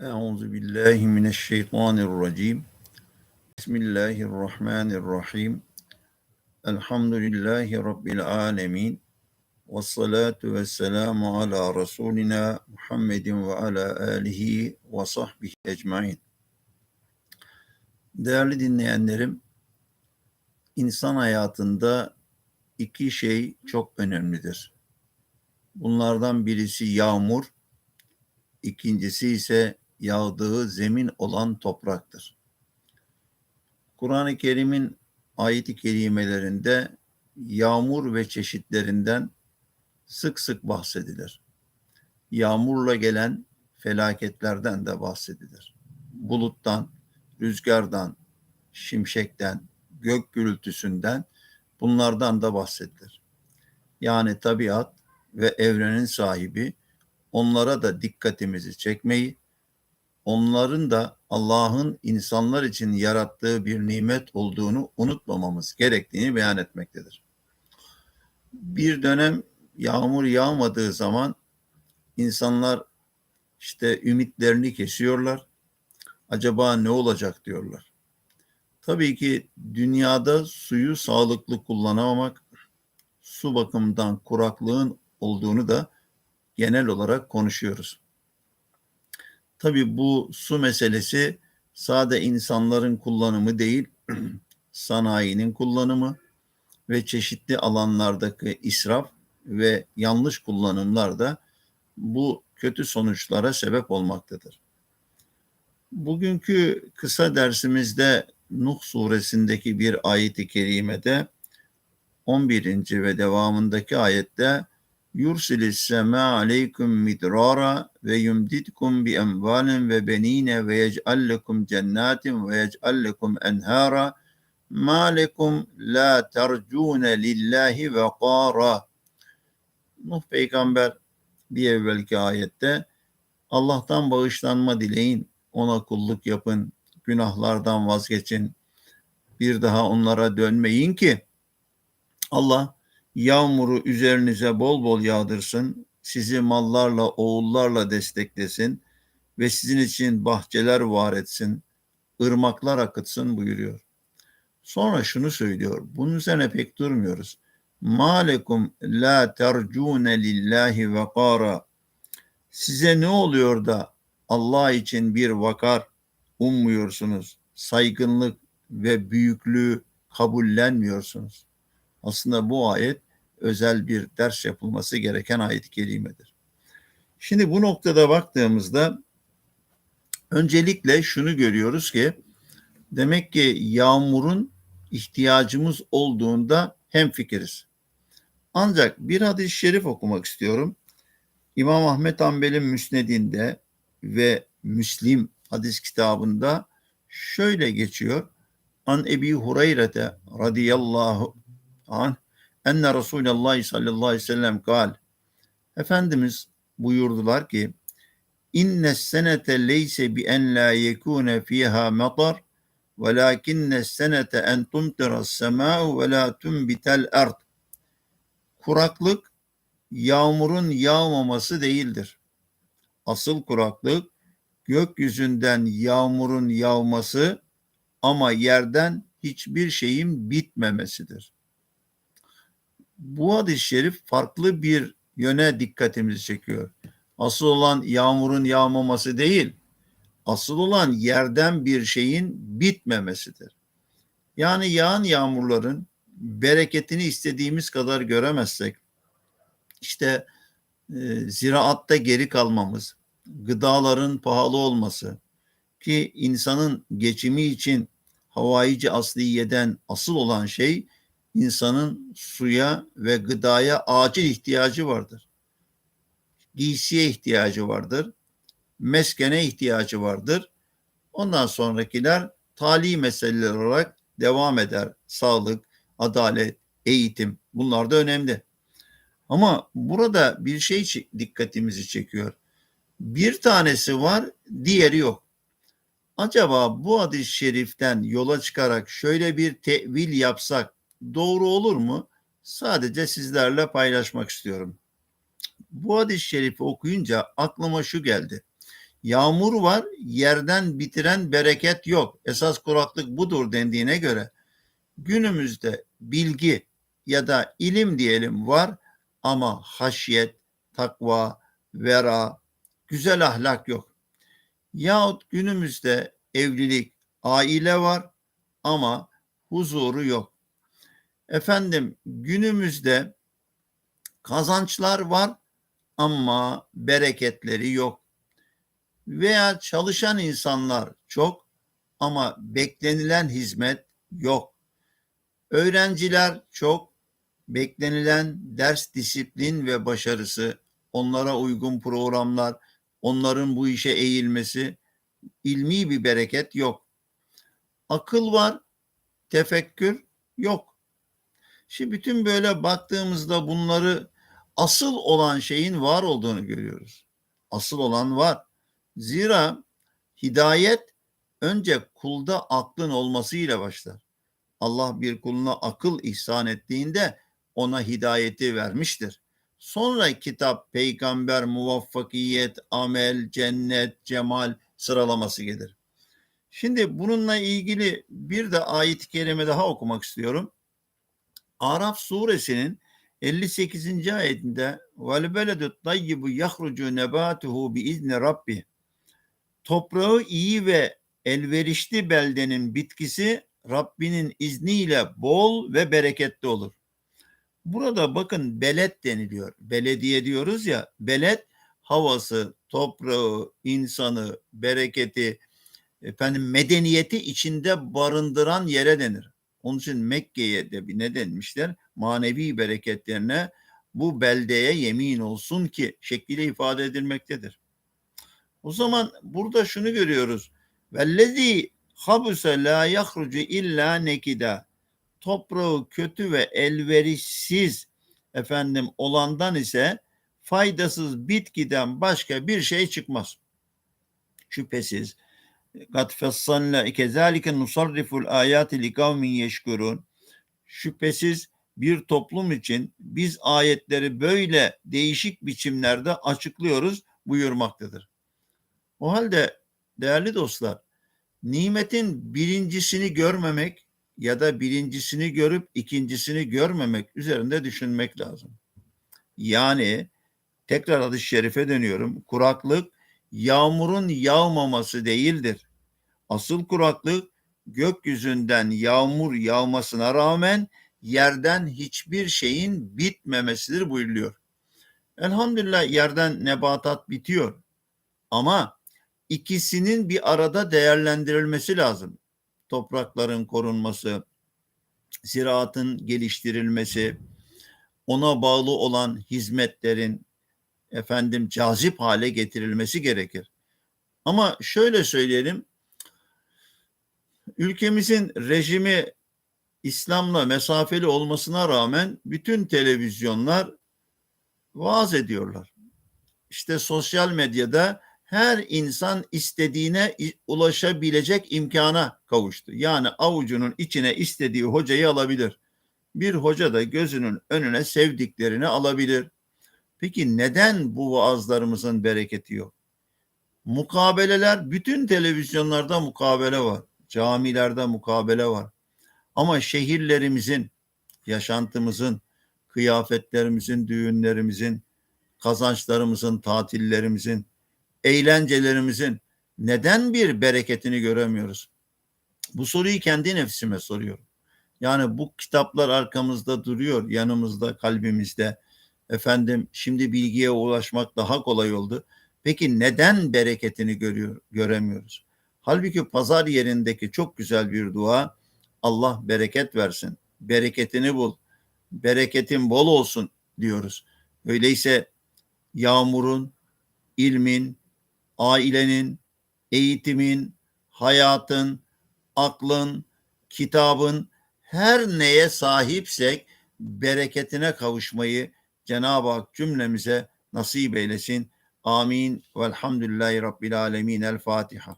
Euzu billahi mineşşeytanirracim. Bismillahirrahmanirrahim. Elhamdülillahi rabbil alamin. Ves salatu vesselamu ala rasulina Muhammedin ve ala alihi ve sahbihi ecmaîn. Değerli dinleyenlerim, insan hayatında iki şey çok önemlidir. Bunlardan birisi yağmur, ikincisi ise yağdığı zemin olan topraktır. Kur'an-ı Kerim'in ayet-i kerimelerinde yağmur ve çeşitlerinden sık sık bahsedilir. Yağmurla gelen felaketlerden de bahsedilir. Buluttan, rüzgardan, şimşekten, gök gürültüsünden bunlardan da bahsedilir. Yani tabiat ve evrenin sahibi onlara da dikkatimizi çekmeyi, onların da Allah'ın insanlar için yarattığı bir nimet olduğunu unutmamamız gerektiğini beyan etmektedir. Bir dönem yağmur yağmadığı zaman insanlar işte ümitlerini kesiyorlar. Acaba ne olacak diyorlar. Tabii ki dünyada suyu sağlıklı kullanamamak, su bakımından kuraklığın olduğunu da genel olarak konuşuyoruz. Tabii bu su meselesi sade insanların kullanımı değil, sanayinin kullanımı ve çeşitli alanlardaki israf ve yanlış kullanımlar da bu kötü sonuçlara sebep olmaktadır. Bugünkü kısa dersimizde Nuh suresindeki bir ayet-i kerimede 11. ve devamındaki ayette yursilis sema aleykum midrara ve yumditkum bi emvalin ve benine ve yec'al lekum cennatin ve yec'al lekum enhara ma lekum la tercune lillahi ve qara Nuh peygamber bir evvelki ayette Allah'tan bağışlanma dileyin, ona kulluk yapın, günahlardan vazgeçin, bir daha onlara dönmeyin ki Allah yağmuru üzerinize bol bol yağdırsın, sizi mallarla, oğullarla desteklesin ve sizin için bahçeler var etsin, ırmaklar akıtsın buyuruyor. Sonra şunu söylüyor, bunun üzerine pek durmuyoruz. Malekum la tercune lillahi ve kara. Size ne oluyor da Allah için bir vakar ummuyorsunuz, saygınlık ve büyüklüğü kabullenmiyorsunuz. Aslında bu ayet özel bir ders yapılması gereken ayet-i kerimedir. Şimdi bu noktada baktığımızda öncelikle şunu görüyoruz ki demek ki yağmurun ihtiyacımız olduğunda hem fikiriz. Ancak bir hadis-i şerif okumak istiyorum. İmam Ahmet Hanbel'in müsnedinde ve Müslim hadis kitabında şöyle geçiyor. An Ebi Hureyre'te radıyallahu anh enne Resulullah sallallahu aleyhi ve sellem kal. Efendimiz buyurdular ki inne senete leyse bi en la yekune fiha matar velakinne senete en tumtira sema'u ve la tumbitel ard. Kuraklık yağmurun yağmaması değildir. Asıl kuraklık gökyüzünden yağmurun yağması ama yerden hiçbir şeyin bitmemesidir. Bu hadis-i şerif farklı bir yöne dikkatimizi çekiyor. Asıl olan yağmurun yağmaması değil, asıl olan yerden bir şeyin bitmemesidir. Yani yağan yağmurların bereketini istediğimiz kadar göremezsek, işte e, ziraatta geri kalmamız, gıdaların pahalı olması ki insanın geçimi için havayici asliyeden asıl olan şey insanın suya ve gıdaya acil ihtiyacı vardır. Giysiye ihtiyacı vardır. Meskene ihtiyacı vardır. Ondan sonrakiler tali meseleler olarak devam eder. Sağlık, adalet, eğitim bunlar da önemli. Ama burada bir şey dikkatimizi çekiyor. Bir tanesi var, diğeri yok. Acaba bu hadis-i şeriften yola çıkarak şöyle bir tevil yapsak doğru olur mu? Sadece sizlerle paylaşmak istiyorum. Bu hadis-i şerifi okuyunca aklıma şu geldi. Yağmur var, yerden bitiren bereket yok. Esas kuraklık budur dendiğine göre günümüzde bilgi ya da ilim diyelim var ama haşyet, takva, vera, güzel ahlak yok. Yahut günümüzde evlilik, aile var ama huzuru yok. Efendim günümüzde kazançlar var ama bereketleri yok. Veya çalışan insanlar çok ama beklenilen hizmet yok. Öğrenciler çok, beklenilen ders disiplin ve başarısı, onlara uygun programlar, onların bu işe eğilmesi, ilmi bir bereket yok. Akıl var, tefekkür yok. Şimdi bütün böyle baktığımızda bunları asıl olan şeyin var olduğunu görüyoruz. Asıl olan var. Zira hidayet önce kulda aklın olmasıyla başlar. Allah bir kuluna akıl ihsan ettiğinde ona hidayeti vermiştir. Sonra kitap, peygamber, muvaffakiyet, amel, cennet, cemal sıralaması gelir. Şimdi bununla ilgili bir de ayet-i kerime daha okumak istiyorum. Araf suresinin 58. ayetinde vel beledut tayyibu yahrucu nebatuhu bi izni rabbi toprağı iyi ve elverişli beldenin bitkisi Rabbinin izniyle bol ve bereketli olur. Burada bakın belet deniliyor. Belediye diyoruz ya. Belet havası, toprağı, insanı, bereketi, efendim medeniyeti içinde barındıran yere denir. Onun için Mekke'ye de bir ne denmişler? Manevi bereketlerine bu beldeye yemin olsun ki şekliyle ifade edilmektedir. O zaman burada şunu görüyoruz. Vellezî habuse la yahrucu illa nekida. Toprağı kötü ve elverişsiz efendim olandan ise faydasız bitkiden başka bir şey çıkmaz. Şüphesiz kat fessalna kezalike nusarriful ayati li kavmin yeşkurun. Şüphesiz bir toplum için biz ayetleri böyle değişik biçimlerde açıklıyoruz buyurmaktadır. O halde değerli dostlar nimetin birincisini görmemek ya da birincisini görüp ikincisini görmemek üzerinde düşünmek lazım. Yani tekrar hadis-i şerife dönüyorum. Kuraklık yağmurun yağmaması değildir. Asıl kuraklık gökyüzünden yağmur yağmasına rağmen yerden hiçbir şeyin bitmemesidir buyuruluyor. Elhamdülillah yerden nebatat bitiyor. Ama ikisinin bir arada değerlendirilmesi lazım. Toprakların korunması, ziraatın geliştirilmesi, ona bağlı olan hizmetlerin efendim cazip hale getirilmesi gerekir. Ama şöyle söyleyelim, ülkemizin rejimi İslam'la mesafeli olmasına rağmen bütün televizyonlar vaaz ediyorlar. İşte sosyal medyada her insan istediğine ulaşabilecek imkana kavuştu. Yani avucunun içine istediği hocayı alabilir. Bir hoca da gözünün önüne sevdiklerini alabilir. Peki neden bu vaazlarımızın bereketi yok? Mukabeleler bütün televizyonlarda mukabele var. Camilerde mukabele var. Ama şehirlerimizin, yaşantımızın, kıyafetlerimizin, düğünlerimizin, kazançlarımızın, tatillerimizin, eğlencelerimizin neden bir bereketini göremiyoruz? Bu soruyu kendi nefsime soruyorum. Yani bu kitaplar arkamızda duruyor, yanımızda, kalbimizde. Efendim şimdi bilgiye ulaşmak daha kolay oldu. Peki neden bereketini görüyor, göremiyoruz? Halbuki pazar yerindeki çok güzel bir dua Allah bereket versin. Bereketini bul. Bereketin bol olsun diyoruz. Öyleyse yağmurun, ilmin, ailenin, eğitimin, hayatın, aklın, kitabın her neye sahipsek bereketine kavuşmayı Cenab-ı Hak cümlemize nasip eylesin. Amin. Velhamdülillahi Rabbil Alemin. El Fatiha.